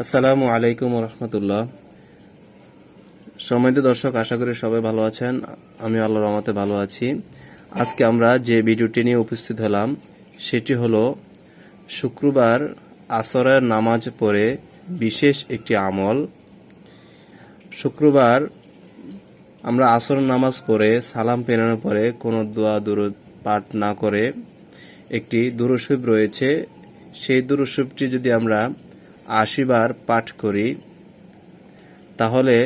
আসসালামু আলাইকুম রহমতুল্লাহ। সম্মানিত দর্শক, আশা করি সবাই ভালো আছেন। আমি আল্লাহ রহমতে ভালো আছি। আজকে আমরা যে ভিডিওটি নিয়ে উপস্থিত হলাম, সেটি হলো শুক্রবার আসরের নামাজ পড়ে বিশেষ একটি আমল। শুক্রবার আমরা আসর নামাজ পড়ে সালাম পেরানোর পরে কোনো দোয়া, দুরুদ, পাঠ না করে একটি দুরুসুব রয়েছে। সেই দুরুসুবটি যদি আমরা আশিবার পাঠ করি, তাহলে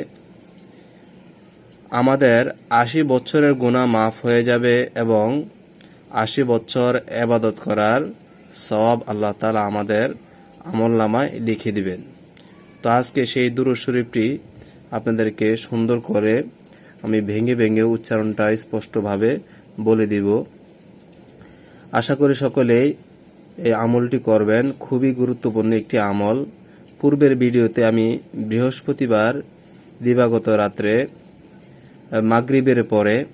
আমাদের আশি বছরের গুণা মাফ হয়ে যাবে এবং আশি বছর এবাদত করার সওয়াব আল্লাহ তালা আমাদের আমল লিখে দিবেন। তো আজকে সেই দুরুদ শরীফটি আপনাদেরকে সুন্দর করে আমি ভেঙে ভেঙে উচ্চারণটা স্পষ্টভাবে বলে দিব। আশা করি সকলেই এই আমলটি করবেন খুবই গুরুত্বপূর্ণ একটি আমল। পূর্বের ভিডিওতে আমি বৃহস্পতিবার দিবাগত রাত্রে মাগরিবের পরে,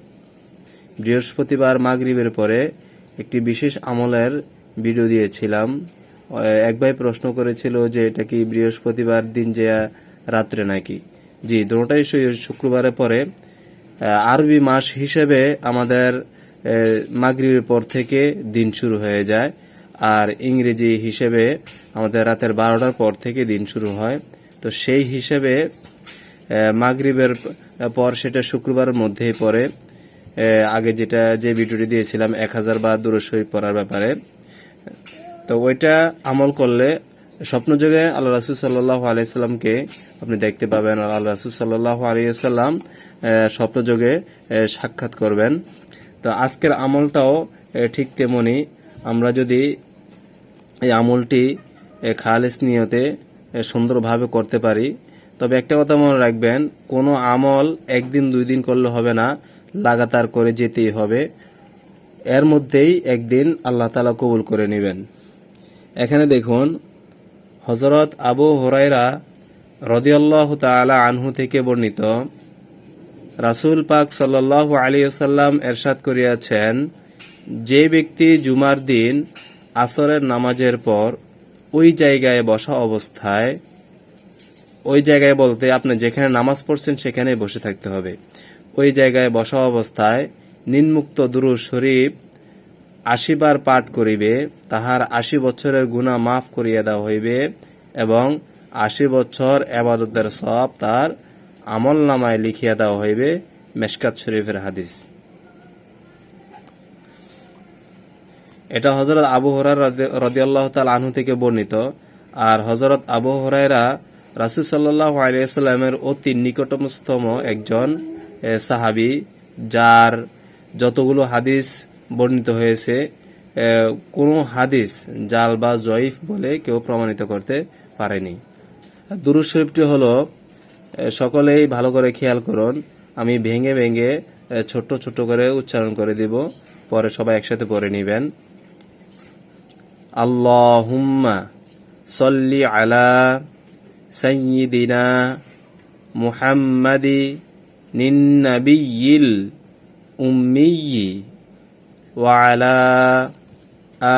বৃহস্পতিবার মাগরিবের পরে একটি বিশেষ আমলের ভিডিও দিয়েছিলাম। এক ভাই প্রশ্ন করেছিল যে এটা কি বৃহস্পতিবার দিন যে রাত্রে নাকি? জি দুটোটাই সই- শুক্রবারের পরে আরবি মাস হিসেবে আমাদের মাগরিবের পর থেকে দিন শুরু হয়ে যায়। আর ইংরেজি হিসেবে আমাদের রাতের বারোটার পর থেকে দিন শুরু হয়। তো সেই হিসেবে মাগরিবের পর সেটা শুক্রবারের মধ্যেই পড়ে। আগে যেটা, যে ভিডিওটি দিয়েছিলাম, এক হাজার বার দূরস্বরী পড়ার ব্যাপারে। তো ওইটা আমল করলে স্বপ্নযোগে আল্লাহ রাসুল সাল্লাহ আলাইসাল্লামকে আপনি দেখতে পাবেন আর আল্লাহ রাসুল সাল্লাহ আলাইসাল্লাম স্বপ্নযোগে সাক্ষাৎ করবেন। তো আজকের আমলটাও ঠিক তেমনি আমরা যদি এই আমলটি খালেস নিয়তে সুন্দরভাবে করতে পারি। তবে একটা কথা মনে রাখবেন, কোনো আমল একদিন, দুই দিন করলে হবে না, লাগাতার করে যেতেই হবে। এর মধ্যেই একদিন আল্লাহ তালা কবুল করে নেবেন। এখানে দেখুন হজরত আবু হরাইরা রদিয়াল্লাহ তালা আনহু থেকে বর্ণিত, রাসুল পাক সাল্লাহ আলী সাল্লাম এরশাদ করিয়াছেন, যে ব্যক্তি জুমার দিন আসরের নামাজের পর ওই জায়গায় বসা অবস্থায়, ওই জায়গায় বলতে আপনি যেখানে নামাজ পড়ছেন সেখানে বসে থাকতে হবে। ওই জায়গায় বসা অবস্থায় নিম্মুক্ত দুরু শরীফ আশিবার পাঠ করিবে, তাহার আশি বছরের গুণা মাফ করিয়া দেওয়া হইবে এবং আশি বছর এবাদতের সব তার আমল নামায় লিখিয়া দেওয়া হইবে মেশকাত শরীফের হাদিস। এটা হজরত আবু হরার রদিয়াল্লাহ তাল আনহু থেকে বর্ণিত। আর হজরত আবু হরাইরা রাসুল সাল্লাহ আলিয়াল্লামের অতি নিকটতম একজন সাহাবি, যার যতগুলো হাদিস বর্ণিত হয়েছে কোনো হাদিস জাল বা জয়ীফ বলে কেউ প্রমাণিত করতে পারেনি। দুরুদ শরীফটি হলো সকলেই ভালো করে খেয়াল করুন, আমি ভেঙে ভেঙে ছোট্ট ছোট্ট করে উচ্চারণ করে দিব, পরে সবাই একসাথে পড়ে নেবেন। আল্লাহুম্মা সল্লি আলা সাইয়্যিদিনা মুহাম্মাদি নিন্নাবিয়্যিল উম্মিয়্যি ওয়া আলা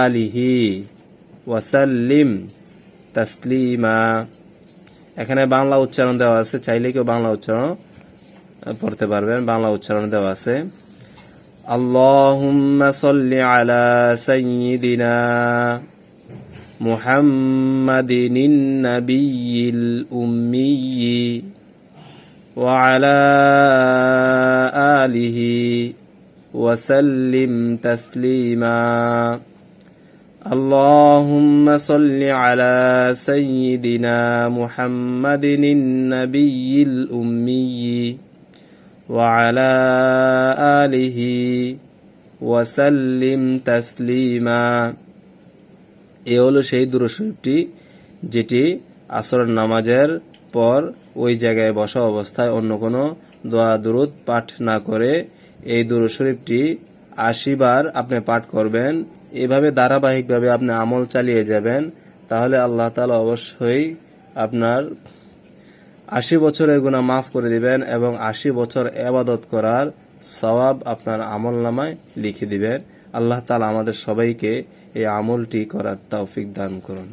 আলিহি ওয়াসাল্লিম তাসলিমা। এখানে বাংলা উচ্চারণ দেওয়া আছে, চাইলে কেউ বাংলা উচ্চারণ পড়তে পারবেন, বাংলা উচ্চারণ দেওয়া আছে। اللهم صل على سيدنا محمد النبي الأمي وعلى آله وسلم تسليما. اللهم صل على سيدنا محمد النبي الأمي وعلى آله وسلم تسليما এ হলো সেই দুরশরীফটি যেটি আসরের নামাজের পর ওই জায়গায় বসা অবস্থায় অন্য কোনো দোয়া দুরুদ পাঠ না করে এই দুরশরীফটি আশি বার আপনি পাঠ করবেন এভাবে ধারাবাহিকভাবে আপনি আমল চালিয়ে যাবেন তাহলে আল্লাহ তালা অবশ্যই আপনার আশি বছরের গুণা মাফ করে দিবেন এবং আশি বছর এবাদত করার সওয়াব আপনার আমল নামায় লিখে দিবেন। আল্লাহ তালা আমাদের সবাইকে এই আমলটি করার তৌফিক দান করুন।